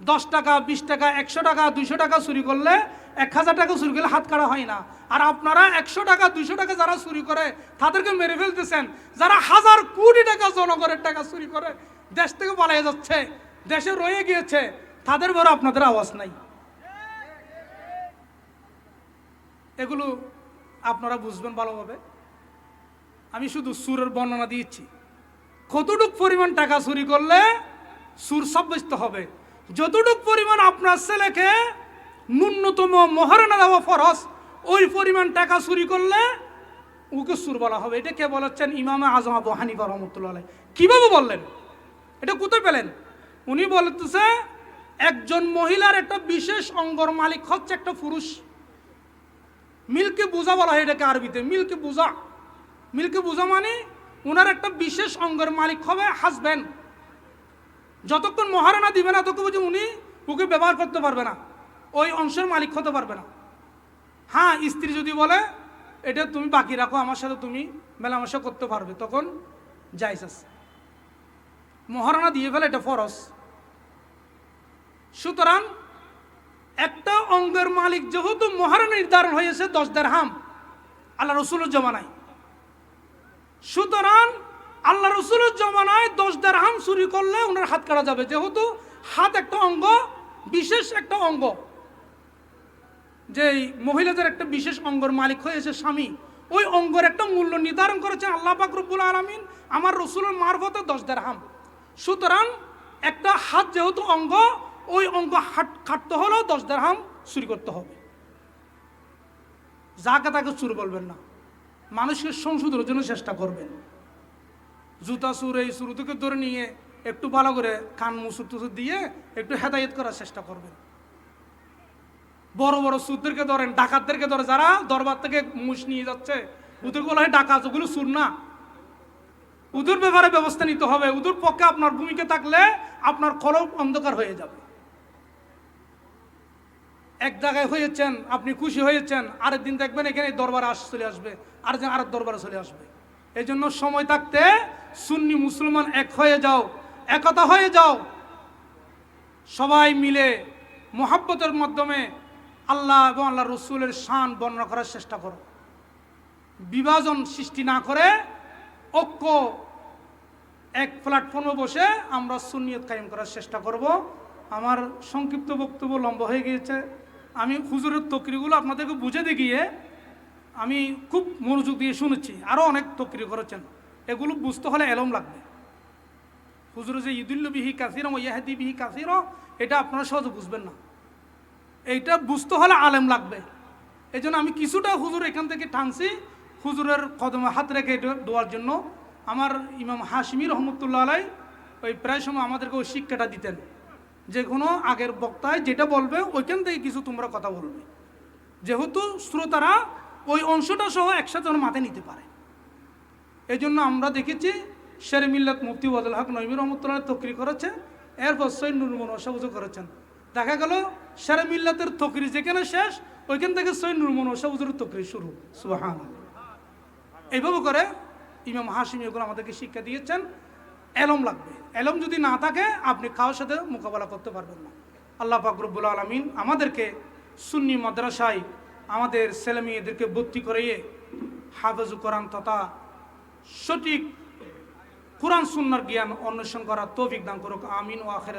দশ টাকা, বিশ টাকা, একশো টাকা, দুইশো টাকা চুরি করলে এক হাজার টাকা চুরি করলে হাত কাটা হয় না। আর আপনারা একশো টাকা, দুইশো টাকা যারা চুরি করে, তাদেরকে মেরে ফেলতেছেন। যারা হাজার কোটি টাকা জনগণের টাকা চুরি করে দেশ থেকে পালিয়ে যাচ্ছে, দেশে রয়ে গিয়েছে, তাদের বড় আপনাদের আওয়াজ নাই। এগুলো আপনারা বুঝবেন ভালোভাবে। আমি শুধু সুরের বর্ণনা দিয়েছি। কতটুক পরিমাণ টাকা চুরি করলে সুর সাব্যস্ত হবে? যতটুক পরিমাণ আপনার ছেলেকে ন্যূনতম মহারণা দেওয়া ফরস ওই পরিমাণ টাকা চুরি করলে ওকে সুর বলা হবে। এটা কে বলাচ্ছেন ইমামে আজম আবু হানিফা রহমতুল্লাহ। কীভাবে বললেন? এটা কোথায় পেলেন? উনি বলতেছে, একজন মহিলার একটা বিশেষ অঙ্গর মালিক হচ্ছে একটা পুরুষ। মিল্কে বোঝা বলা হয় এটাকে আরবিতে। মিল্কে বোঝা মিল্কে বোঝা মানে ওনার একটা বিশেষ অঙ্গের মালিক হবে হাসবেন্ড যতক্ষণ মহারণা দিবে না, ততক্ষণ বুঝি উনি ওকে ব্যবহার করতে পারবে না। ওই অংশের মালিক হতে পারবে না। হ্যাঁ স্ত্রী যদি বলে, এটা তুমি বাকি রাখো, আমার সাথে তুমি মেলামেশা করতে পারবে, তখন যাইস আছে মহারণা দিয়ে ফেলে, এটা ফরস সুতরাং একটা অঙ্গের মালিক যেহেতু মহারণা নির্ধারণ হয়েছে দশ দের হাম আল্লাহ রসুলের জমানায়। সুতরাং আল্লাহ রসুলের জমানায় দশ হাম চুরি করলে ওনার হাত কাটা যাবে। যেহেতু হাত একটা অঙ্গ, বিশেষ একটা অঙ্গ। যে মহিলাদের একটা বিশেষ অঙ্গর মালিক হয়েছে স্বামী, ওই অঙ্গর একটা মূল্য নির্ধারণ করেছে আল্লাহ রব্বুল আলমিন, আমার রসুলের মারফতে দশ হাম সুতরাং একটা হাত যেহেতু অঙ্গ, ওই অঙ্গ হাট খাটতে হলেও দশ হাম চুরি করতে হবে। যাকে তাকে চুর বলবেন না। মানুষকে সংশোধনের জন্য চেষ্টা করবেন। জুতা সুর এই সুর থেকে ধরে নিয়ে একটু ভালো করে কান মুসুর টুসুর দিয়ে একটু হেদায়ত করার চেষ্টা করবেন। বড় বড় সুদদেরকে ধরেন, ডাকাতদেরকে ধরে যারা দরবার থেকে মুষ নিয়ে যাচ্ছে, ওদের বলা হয় ডাকাত ওগুলো সুর না। উদুর ব্যাপারে ব্যবস্থা নিতে হবে উদুর পক্ষে আপনার ভূমিকা থাকলে আপনার কলব অন্ধকার হয়ে যাবে। এক জায়গায় হয়েছেন, আপনি খুশি হয়েছেন আরেক দিন দেখবেন এখানে দরবারে আস চলে আসবে, আরেকজন আরেক দরবারে চলে আসবে। এই জন্য সময় থাকতে সুন্নি মুসলমান এক হয়ে যাও, একতা হয়ে যাও। সবাই মিলে মোহাব্বতের মাধ্যমে আল্লাহ এবং আল্লাহ রসুলের শান বর্ণনা করার চেষ্টা করো। বিভাজন সৃষ্টি না করে ঐক্য, এক প্ল্যাটফর্মে বসে আমরা সুন্নিয়ত কায়েম করার চেষ্টা করব। আমার সংক্ষিপ্ত বক্তব্য লম্বা হয়ে গিয়েছে। আমি হুজুরের তকরিগুলো আপনাদেরকে বুঝে দেখিয়ে আমি খুব মনোযোগ দিয়ে শুনেছি। আরও অনেক তকরি করেছেন। এগুলো বুঝতে হলে এলম লাগবে। হুজুর যে ঈদুল্ল বিহি কাসির ইয়াহাদি বিহি কাসির এটা আপনারা সহজে বুঝবেন না। এইটা বুঝতে হলে আলেম লাগবে। এই আমি কিছুটা হুজুর এখান থেকে টানছি। হুজুরের কদমে হাত রেখে দেওয়ার জন্য। আমার ইমাম হাসমি রহমতুল্লাহ আলাই ওই প্রায় সময় আমাদেরকে ওই শিক্ষাটা দিতেন। যে কোনো আগের বক্তায় যেটা বলবে, ওইখান থেকে কিছু তোমরা কথা বলবে। যেহেতু শ্রোতারা ওই অংশটা সহ একসাথে ওর মাথায় নিতে পারে। এই জন্য আমরা দেখেছি শের মিল্লাত মুফতি বদল হক নবী রহমতুল্লাহ তকরি করেছে এরপর সৈন নুরমন ওসাবুজো করেছেন। দেখা গেল শের মিল্লাতের তকরি যেখানে শেষ, ওইখান থেকে সৈন নুরমন ওসাবুজোর তকরি শুরু। সুবাহান এইভাবে করে ইমাম হাসিম এগুলো আমাদেরকে শিক্ষা দিয়েছেন। এলম লাগবে। এলম যদি না থাকে, আপনি কারোর সাথে মোকাবেলা করতে পারবেন না। আল্লাহ ফাকরুবুল আলমিন আমাদেরকে সুন্নি মাদ্রাসায় আমাদের ছেলে মেয়েদেরকে ভর্তি করিয়ে হাফেজ কোরআন তথা সঠিক কোরআন, সুন্নার জ্ঞান অন্বেষণ করার তৌফিক দান করুক। আমিন ও আখের